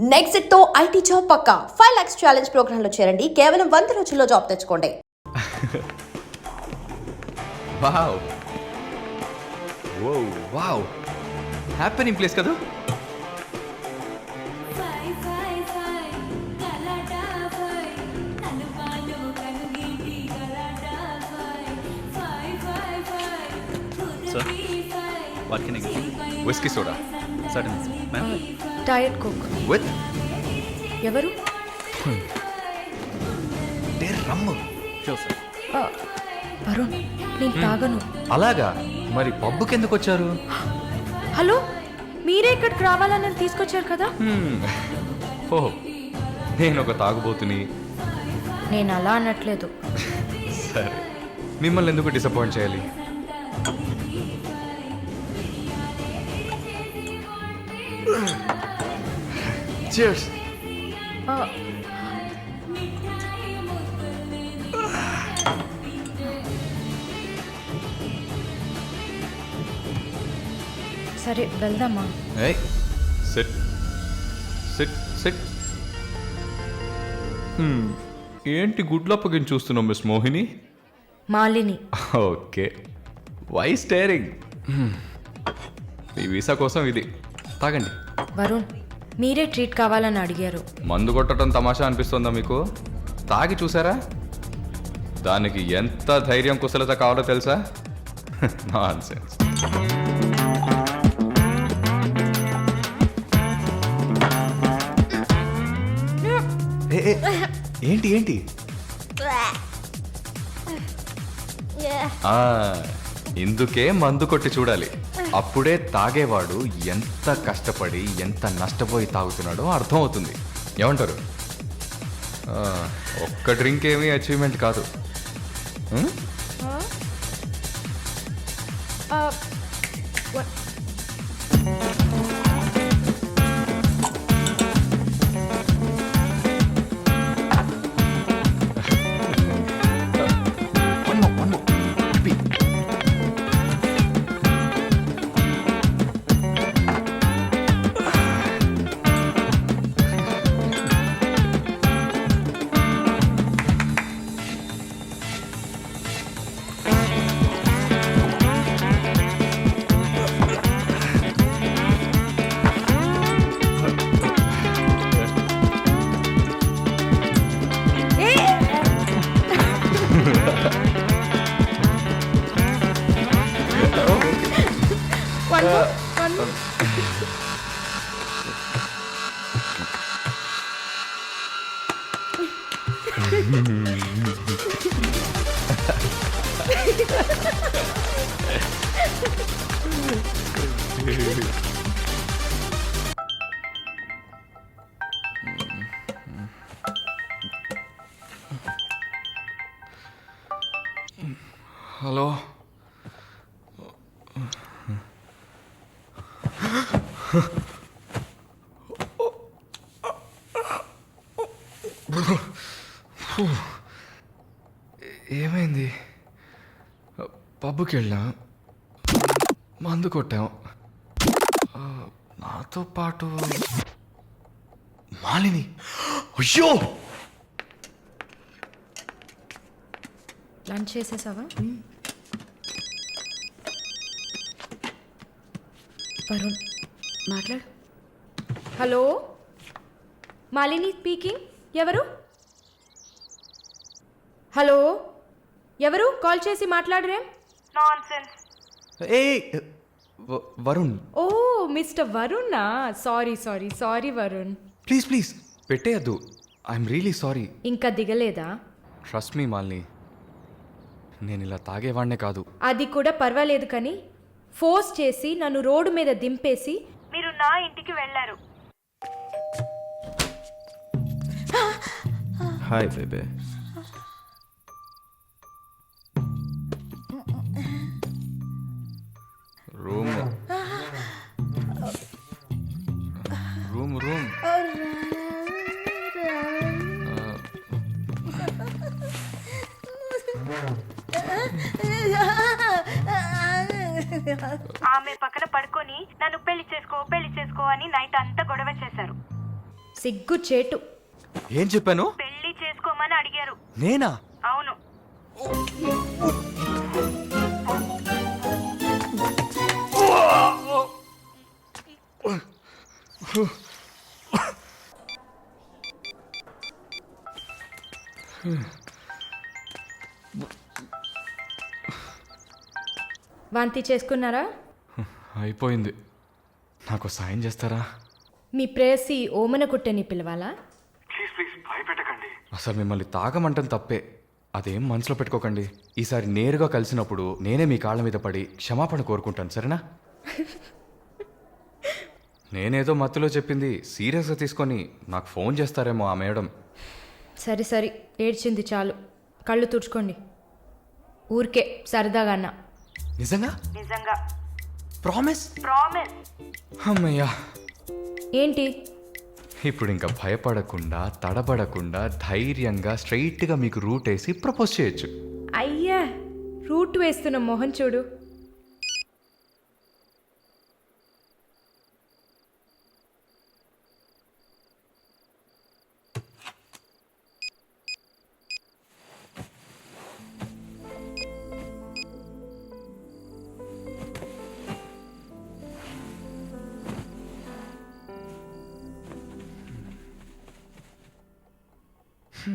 నెక్స్ట్తో IT job పక్కా. Five lakhs challenge ప్రోగ్రామ్లో చేరండి. కేవలం వంద రోజుల్లో జాబ్ తెచ్చుకోండి. వావ్. వావ్. హ్యాపెనింగ్ ప్లేస్ కదా? ఫై ఫై ఫై గలాటా ఫై అనుపాలు కనుగీటి గలాటా ఫై ఫై ఫై ఫై Sir, ఫై what can I get? You? Whisky soda Ma'am. Diet Coke with ఎవరు? డే రమ్ము. Sure, sir. ఆ, వరుణ్ నేను తాగను. అలాగా? మరి పబ్బుకి ఎందుకు వచ్చారు? హలో? మీరే ఇక్కడికి రావాలని నన్ను తీసుకొచ్చారు కదా? Hmm. ఓ నేను ఒక తాగుబోతుని. నేను అలా అనట్లేదు. సరే. మిమ్మల్ని ఎందుకు డిసప్పాయింట్ చేయాలి? Cheers. ఆ, సరే వెళ్దామా? Hey, sit. Sit, sit. Hmm. ఏంటి గుడ్లు అప్పగించి చూస్తున్నావు miss Mohini? Malini. Okay. Why staring ఈ వీసా కోసం ఇది. తాగండి వరుణ్. మీరే ట్రీట్ కావాలని అడిగారు. మందు కొట్టడం తమాషా అనిపిస్తుందా మీకు? తాగి చూసారా? దానికి ఎంత ధైర్యం కుశలత కావాలో తెలుసా? నాన్ సెన్స్ ఏంటి ఏంటి? ఆ, ఇందుకే మందు కొట్టి చూడాలి. అప్పుడే తాగేవాడు ఎంత కష్టపడి ఎంత నష్టపోయి తాగుతున్నాడో అర్థమవుతుంది. ఏమంటారు? ఒక్క డ్రింక్ ఏమీ అచీవ్మెంట్ కాదు. 个 ఏమైంది? పబ్కి వెళ్ళాం మందు కొట్టాం. నాతో పాటు మాలిని. అయ్యో! లంచ్ చేసేసావా? వరుణ్. మాట్లాడు. హలో? మాలిని స్పీకింగ్? ఎవరు? హలో? ఎవరు? కాల్ చేసి మాట్లాడరే? ఏ వరుణ్. ఓ mister వరుణా? Sorry sorry sorry Varun. Please please పెట్టేయద్దు. I'm really sorry. ఇంకా దిగలేదా? Trust me Malini. నేను ఇలా తాగేవాడినే కాదు. అది కూడా పర్వాలేదు కానీ ఫోర్స్ చేసి నన్ను రోడ్డు మీద దింపేసి నా ఇంటికి వెళ్ళారు. Hi baby room room room ఆమె పక్కన పడుకొని నన్ను పెళ్ళి చేసుకో పెళ్ళి చేసుకో అని నైట్ అంతా గొడవ చేశారు. సిగ్గు చేటు. ఏం చెప్పాను? పెళ్ళి చేసుకోమని అడిగారు. నేనా? అవును. వాంతి చేసుకున్నారా? అయిపోయింది. నాకు సాయం చేస్తారా? మీ ప్రేయసి ఓమన కుట్టని పిలవాలా? అసలు మిమ్మల్ని తాగమంటం తప్పే. అదేం మనసులో పెట్టుకోకండి. ఈసారి నేరుగా కలిసినప్పుడు నేనే మీ కాళ్ళ మీద పడి క్షమాపణ కోరుకుంటాను సరేనా? నేనేదో మత్తులో చెప్పింది సీరియస్గా తీసుకొని నాకు ఫోన్ చేస్తారేమో ఆ మేడం. సరే సరే ఏడ్చింది చాలు. కళ్ళు తుడుచుకోండి. ఊరికే సరదాగా అన్నా. నిజంగా? నిజంగా. ప్రామిస్? ప్రామిస్. అమ్మయ్యా. ఏంటి? ఇప్పుడు ఇంకా భయపడకుండా తడబడకుండా ధైర్యంగా స్ట్రైట్గా మీకు రూట్ వేసి ప్రపోజ్ చేయొచ్చు. అయ్యా రూట్ వేస్తున్న మొహం చూడు. Ha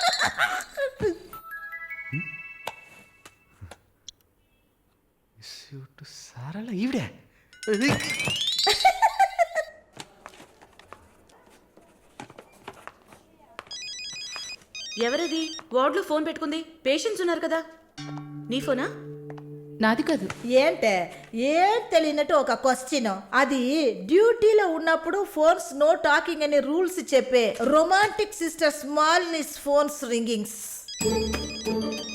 ha ha! ఎవరది? వార్డులో ఫోన్ పెట్టుకుంది. పేషెంట్స్ ఉన్నారు కదా. నీ ఫోనా? నాది కాదు. ఏంటే? ఏం తెలియనట్టు ఒక క్వశ్చన్ అది డ్యూటీలో ఉన్నప్పుడు ఫోన్స్ నో టాకింగ్ అనే రూల్స్ చెప్పే romantic sister smallness phones ringings.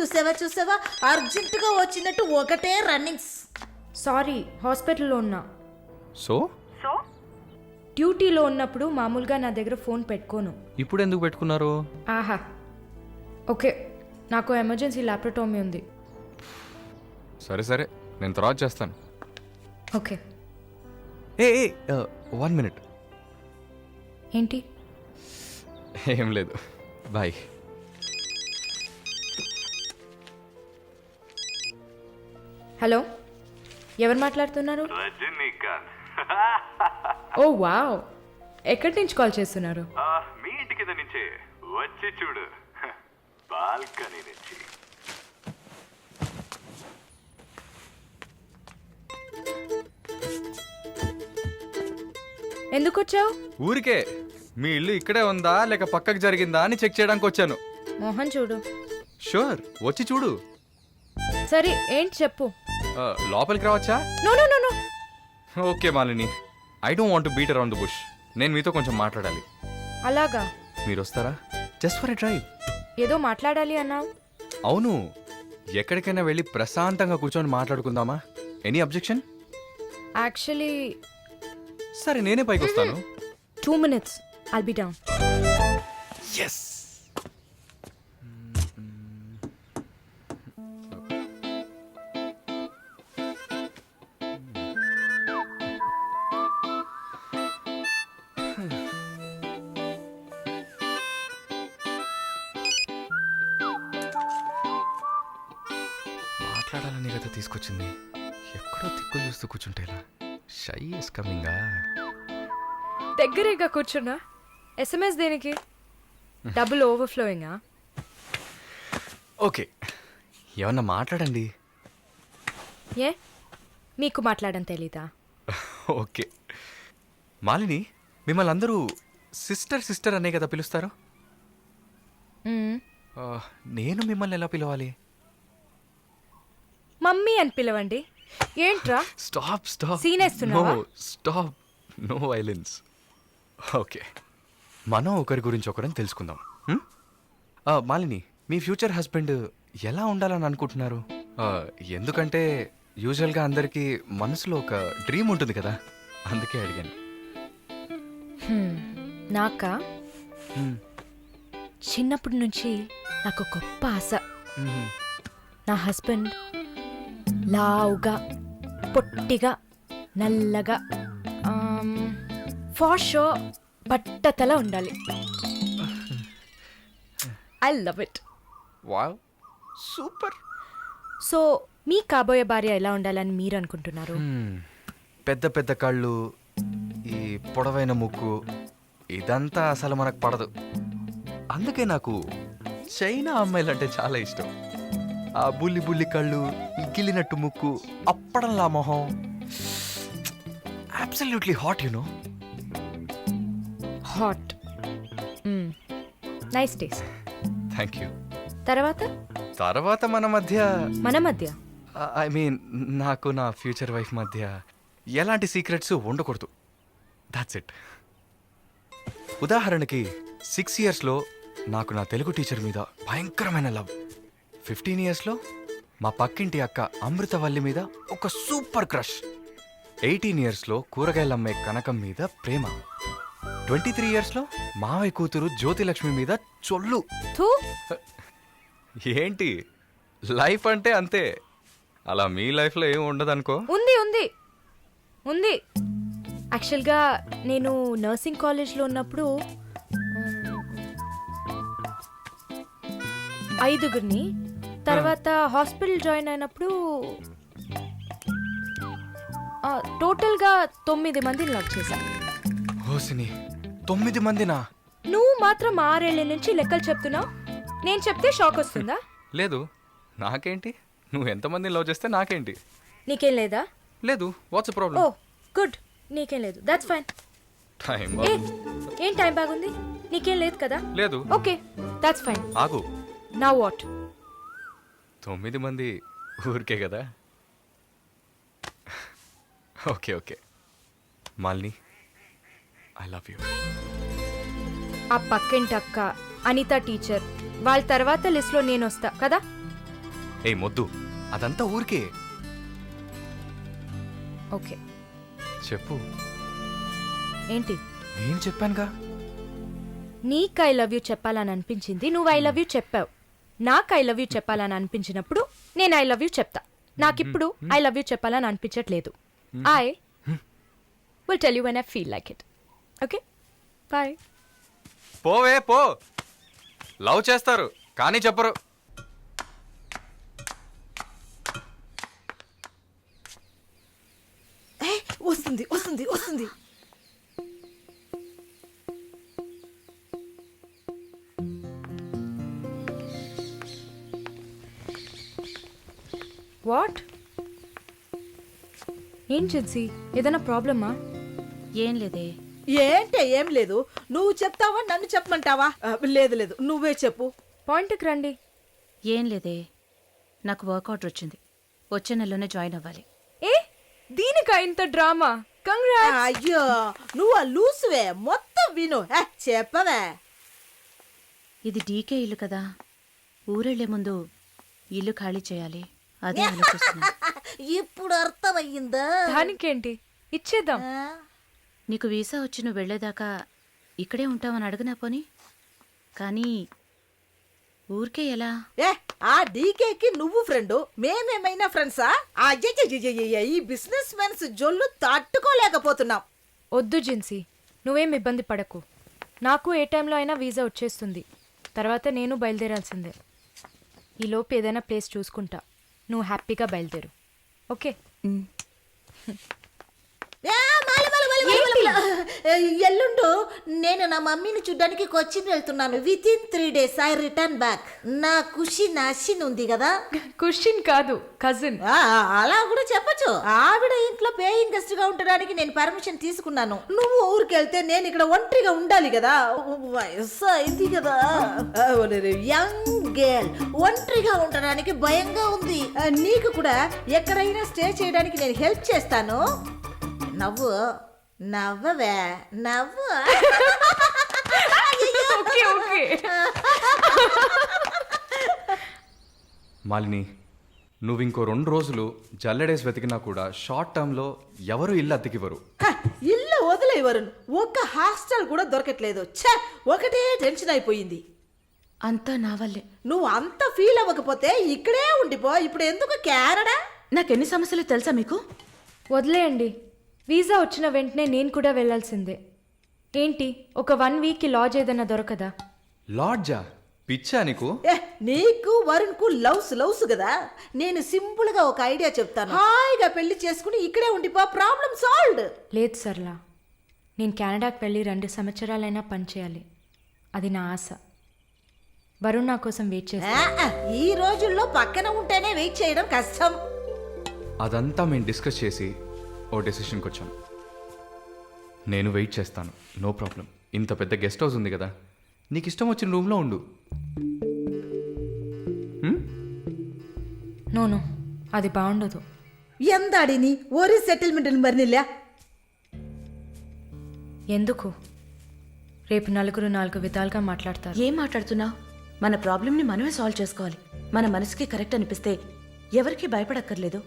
చూసావా చూసావా? అర్జెంటుగా వచ్చినట్టు ఒకటే రన్నింగ్స్. సారీ హాస్పిటల్లో ఉన్నా. సో? డ్యూటీలో ఉన్నప్పుడు మామూలుగా నా దగ్గర ఫోన్ పెట్టుకోను. ఇప్పుడు ఎందుకు పెట్టుకున్నారు? ఆహా. ఓకే నాకు ఎమర్జెన్సీ ల్యాప్రటోమీ ఉంది. సరే సరే నేను తర్వాత చేస్తాను. ఓకే. A one minute. ఏంటి? ఏం లేదు. బాయ్. హలో ఎవరు మాట్లాడుతున్నారు? Oh wow. ఎక్కడి నుంచి కాల్ చేస్తున్నారు? మీ ఇంటి కింద నుంచే. వచ్చి చూడు. బాల్కనీ నుంచి. ఎందుకు వచ్చావు ఊరికే. మీ ఇల్లు ఇక్కడే ఉందా లేక పక్కకు జరిగిందా అని చెక్ చేయడానికి వచ్చాను. మోహన్ చూడు. షూర్ వచ్చి చూడు. సరే ఏంటి చెప్పు. లోపలికి రావచ్చా? No no no no. Okay Malini. I don't want beat around the bush. నేను మీతో కొంచెం మాట్లాడాలి. అలాగా? మీరు వస్తారా జస్ట్ ఫర్ ఎ డ్రైవ్. ఏదో మాట్లాడాలి అన్నావు. అవును. ఎక్కడికైనా వెళ్ళి ప్రశాంతంగా కూర్చొని మాట్లాడుకుందామా? ఎనీ అబ్జెక్షన్ యాక్చువల్లీ సరే నేనే పైకి వస్తాను two minutes I'll be down yes మాట్లాడాలని కదా తీసుకొచ్చింది. ఎక్కడో తిక్కులు చూస్తూ కూర్చుంటే ఇలా షై ఇస్ కమింగా దగ్గరేగా కూర్చున్నా. ఎస్ఎంఎస్ దేనికి? డబుల్ ఓవర్ఫ్లోయింగా ఓకే. ఏమన్నా మాట్లాడండి. ఏ? మీకు మాట్లాడడం తెలీదా? ఓకే. మాలిని మిమ్మల్ని అందరూ సిస్టర్ సిస్టర్ అనే కదా పిలుస్తారు? నేను మిమ్మల్ని ఎలా పిలవాలి? మమ్మీ అని పిలవండి. ఏంట్రా? స్టాప్ స్టాప్ Scene వేస్తున్నావా? స్టాప్ నో వైలెన్స్ ఓకే మనం ఒకరి గురించి ఒకరని తెలుసుకుందాం. హ్మ్? ఆ, మాలిని మీ ఫ్యూచర్ హస్బెండ్ ఎలా ఉండాలని అనుకుంటున్నారు? ఆ, ఎందుకంటే యూజువల్గా అందరికీ మనసులో ఒక డ్రీమ్ ఉంటుంది కదా? అందుకే అడిగాను. హ్మ్, నాకా. చిన్నప్పటి నుంచి నాకు గొప్ప ఆశ. నా హస్బెండ్ లావుగా పొట్టిగా నల్లగా ఫార్ షో బట్టతల ఉండాలి. I love it wow super. So మీ కాబోయే భార్య ఎలా ఉండాలని మీరు అనుకుంటున్నారు. పెద్ద పెద్ద కళ్ళు ఈ పొడవైన ముక్కు ఇదంతా అసలు మనకు పడదు. అందుకే నాకు చైనా అమ్మాయిలంటే చాలా ఇష్టం. ఆ బుల్లి బుల్లి కళ్ళు గిల్లినట్టు ముక్కు అప్పడంలా మొహం. Absolutely hot you know hot nice taste thank you తర్వాత? తర్వాత మన మధ్య మన మధ్య? ఐ మీన్ నాకు నా ఫ్యూచర్ వైఫ్ మధ్య ఎలాంటి సీక్రెట్స్ ఉండకూడదు. దాట్స్ ఇట్ ఉదాహరణకి సిక్స్ ఇయర్స్లో నాకు నా తెలుగు టీచర్ మీద భయంకరమైన లవ్ ఫిఫ్టీన్ ఇయర్స్లో మా పక్కింటి అక్క అమృతవల్లి మీద ఒక సూపర్ క్రష్. ఎయిటీన్ ఇయర్స్లో కూరగాయలు అమ్మే కనకం మీద ప్రేమ. ట్వంటీ త్రీ ఇయర్స్లో మావయ్య కూతురు జ్యోతిలక్ష్మి మీద చొల్లు. థూ! ఏంటి? లైఫ్ అంటే అంతే. అలా మీ లైఫ్లో ఏం ఉండదు అనుకో ఉంది ఉంది. ఉంది. యాక్చువల్గా నేను నర్సింగ్ కాలేజ్లో ఉన్నప్పుడు ఐదుగురిని తర్వాత హాస్పిటల్ జాయిన్ అయినప్పుడు టోటల్గా తొమ్మిది మందిని లవ్ చేశా. హోసిని తొమ్మిది మందినా? నువ్వు మాత్రం ఆరేళ్ళ నుంచి లెక్కలు చెప్తున్నావు? నేను చెప్తే షాక్ వస్తుందా? లేదు. నాకేంటి? నువ్వు ఎంతమందిని లవ్ చేస్తే నాకేంటి? నీకేం లేదా? లేదు. What's oh problem good. నీకేం లేదు. దట్స్ ఫైన్ టైం ఏం టైం బాగుంది? నీకేం లేదు కదా? లేదు. ఓకే. దట్స్ ఫైన్ ఆగు. నా వాట్ తొమ్మిది మంది ఊరికే కదా? Okay okay. Malini I love you ఆ పక్కింటి అక్క అనిత టీచర్ వాళ్ళ తర్వాత లిస్ట్లో నేను వస్తా కదా? ఏ మొద్దు. అదంతా ఊరికే. ఓకే. చెప్పు. ఏంటి? నేను చెప్పానుగా. నీకు ఐ లవ్ యూ చెప్పాలని అనిపించింది నువ్వు ఐ లవ్ యూ చెప్పావు. నాకు ఐ లవ్ యూ చెప్పాలని అనిపించినప్పుడు నేను ఐ లవ్ యూ చెప్తా. నాకిప్పుడు ఐ లవ్ యూ చెప్పాలని అనిపించట్లేదు. I will tell you when I feel like it okay bye పోవే పో. లవ్ చేస్తారు కానీ చెప్పరు. ఏ, వస్తుంది వస్తుంది వస్తుంది. వాట్? ఏం జిన్సీ ఏదైనా ప్రాబ్లమా? ఏం లేదే. ఏంటే ఏం లేదు? నువ్వు చెప్తావా నన్ను చెప్పమంటావా? ఆ, లేదు లేదు. నువ్వే చెప్పు. పాయింట్కి రండి. ఏం లేదే. నాకు వర్క్ ఆర్డర్ వచ్చింది. వచ్చే నెలలోనే జాయిన్ అవ్వాలి. ఏ? దీనికా ఇంత డ్రామా? కంగ్రా అయ్యో నువ్వు ఆ లూసువే. మొత్తం విను. ఏ, చెప్పవే. ఇది డీకే ఇల్లు కదా. ఊరెళ్ళే ముందు ఇల్లు ఖాళీ చేయాలి. అదే ఆలోచిస్తున్నా. ఇప్పుడు అర్థమయ్యిందా? దానికేంటి? ఇచ్చేద్దాం. ఆ? నీకు వీసా వచ్చి నువ్వు వెళ్ళేదాకా ఇక్కడే ఉంటామని అడగనా పోని? కానీ ఊరికే ఎలా? ఏ ఆ డీకేకి నువ్వు ఫ్రెండ్ మేమేమైనా ఫ్రెండ్సా? అయ్యయ్యయ్యయ్య ఈ బిజినెస్ మెన్స్ జొల్లు తట్టుకోలేకపోతున్నాం వద్దు జిన్సీ నువ్వేం ఇబ్బంది పడకు నాకు ఏ టైంలో అయినా వీసా వచ్చేస్తుంది తర్వాత నేను బయలుదేరాల్సిందే ఈలోపు ఏదైనా ప్లేస్ చూసుకుంటా నువ్వు హ్యాపీగా బయలుదేరు. ఓకే? ఎల్లుండు నేను నా మమ్మీని చూడ్డానికి కొచ్చిన్ వెళ్తున్నాను. With in three days I return back నా ఖుషి నషిన్ ఉంది కదా? క్వశ్చన్ కాదు కజిన్. ఆ, అలా కూడా చెప్పొచ్చు. ఆవిడ ఇంట్లో పేయింగ్ గెస్ట్గా ఉండడానికి నేను పర్మిషన్ తీసుకున్నాను. నువ్వు ఊరికి వెళ్తే నేను ఇక్కడ ఒంటరిగా ఉండాలి కదా? వయసు అయింది కదా. Young girl. ఒంటరిగా ఉండడానికి భయంగా ఉంది. ఆ, నీకు కూడా ఎక్కడైనా స్టే చేయడానికి నేను హెల్ప్ చేస్తాను. నవ్వు. నవ్వవే? నవ్వు. Okay okay. మాలిని నువ్వు ఇంకో రెండు రోజులు జల్లెడేసి వెతికినా కూడా షార్ట్ టర్మ్లో ఎవరు ఇల్లు అద్దెకివ్వరు. హ, ఇల్లు వదిలే వరుణ్ ఒక్క హాస్టల్ కూడా దొరకట్లేదు. ఛ ఒకటే టెన్షన్ అయిపోయింది. అంతా నా వల్లే. నువ్వు అంత ఫీల్ అవ్వకపోతే ఇక్కడే ఉండిపో. ఇప్పుడు ఎందుకు కెనడా నాకెన్ని సమస్యలు తెలుసా మీకు? వదిలేయండి. వీసా వచ్చిన వెంటనే నేను కూడా వెళ్ళాల్సిందే. ఏంటి ఒక వన్ వీక్కి లాడ్జ్ ఏదైనా దొరకదా? లాడ్జా? పిచ్చా నీకు? ఏ నీకు వరుణ్కు లవ్స్ లవ్స్ కదా. నేను సింపుల్గా ఒక ఐడియా చెప్తాను. హాయిగా పెళ్ళి చేసుకుని ఇక్కడే ఉండిపో ప్రాబ్లం సాల్వ్డ్. లేదు సర్లా. నేను కెనడాకి వెళ్ళి రెండు సంవత్సరాలైనా పనిచేయాలి. అది నా ఆశ. వరుణ్ నా కోసం వెయిట్ చేస్తా. ఈ రోజుల్లో పక్కన ఉంటేనే వెయిట్ చేయడం కష్టం. అదంతా మేము డిస్కస్ చేసి ఓ డెసిషన్కి వచ్చాం నేను వెయిట్ చేస్తాను నో ప్రాబ్లం ఇంత పెద్ద గెస్ట్ హౌస్ ఉంది కదా నీకు ఇష్టం వచ్చిన రూమ్లో ఉండు నోను అది బాగుండదు എന്താടിനി ഒരു സെറ്റിൽമെന്റിലും വരുന്നില്ല ఎందుకు రేపు నలుగురు నాలుగు విధాలుగా మాట్లాడతారు ఏం మాట్లాడుతున్నావు మన ప్రాబ్లంని మనమే సాల్వ్ చేసుకోవాలి మన మనసుకి కరెక్ట్ అనిపిస్తే ఎవరికి భయపడక్కర్లేదు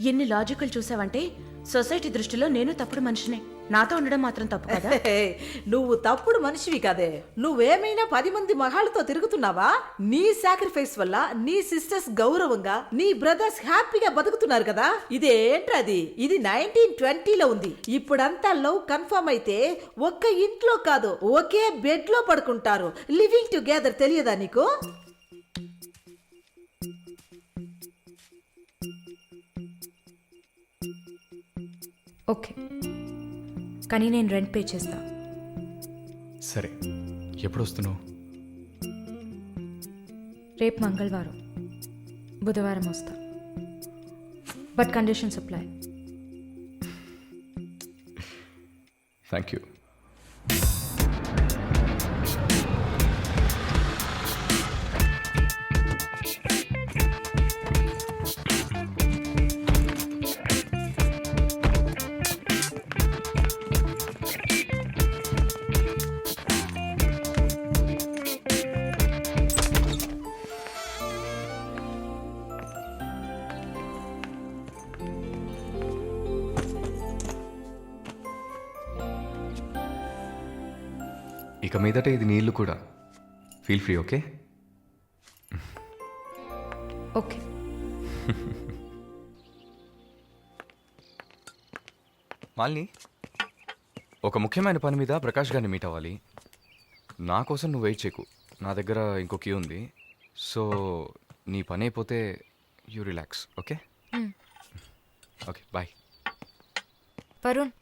ఎన్ని లాజికల్ చూసావంటే సొసైటీ దృష్టిలో నేను తప్పుడు మనిషినే. నాతో ఉండడం మాత్రం తప్పు కదా? హే, నువ్వు తప్పుడు మనిషివి కదే. నువ్వేమైనా పది మంది మగాళ్ళతో తిరుగుతున్నావా? నీ సాక్రిఫైస్ వల్ల నీ సిస్టర్స్ గౌరవంగా నీ బ్రదర్స్ హ్యాపీగా బతుకుతున్నారు కదా? ఇదేంట్రా అది? ఇది నైన్టీన్ ట్వంటీలో ఉంది. ఇప్పుడంతా లవ్ కన్ఫర్మ్ అయితే ఒక్క ఇంట్లో కాదు ఒకే బెడ్లో పడుకుంటారు. లివింగ్ టుగెదర్ తెలియదా నీకు? ఓకే. కానీ నేను రెంట్ పే చేస్తా. సరే. ఎప్పుడు వస్తున్నావు రేపు మంగళవారం. బుధవారం వస్తా. But conditions apply thank you ఇక మీదట ఇది నీళ్ళు కూడా. Feel free okay okay. Malini ఒక ముఖ్యమైన పని మీద ప్రకాష్ గారిని మీట్ అవ్వాలి. నా కోసం నువ్వు వెయిట్ చేయకు నా దగ్గర ఇంకో క్యూ ఉంది. సో నీ పని అయిపోతే you relax okay okay bye Varun?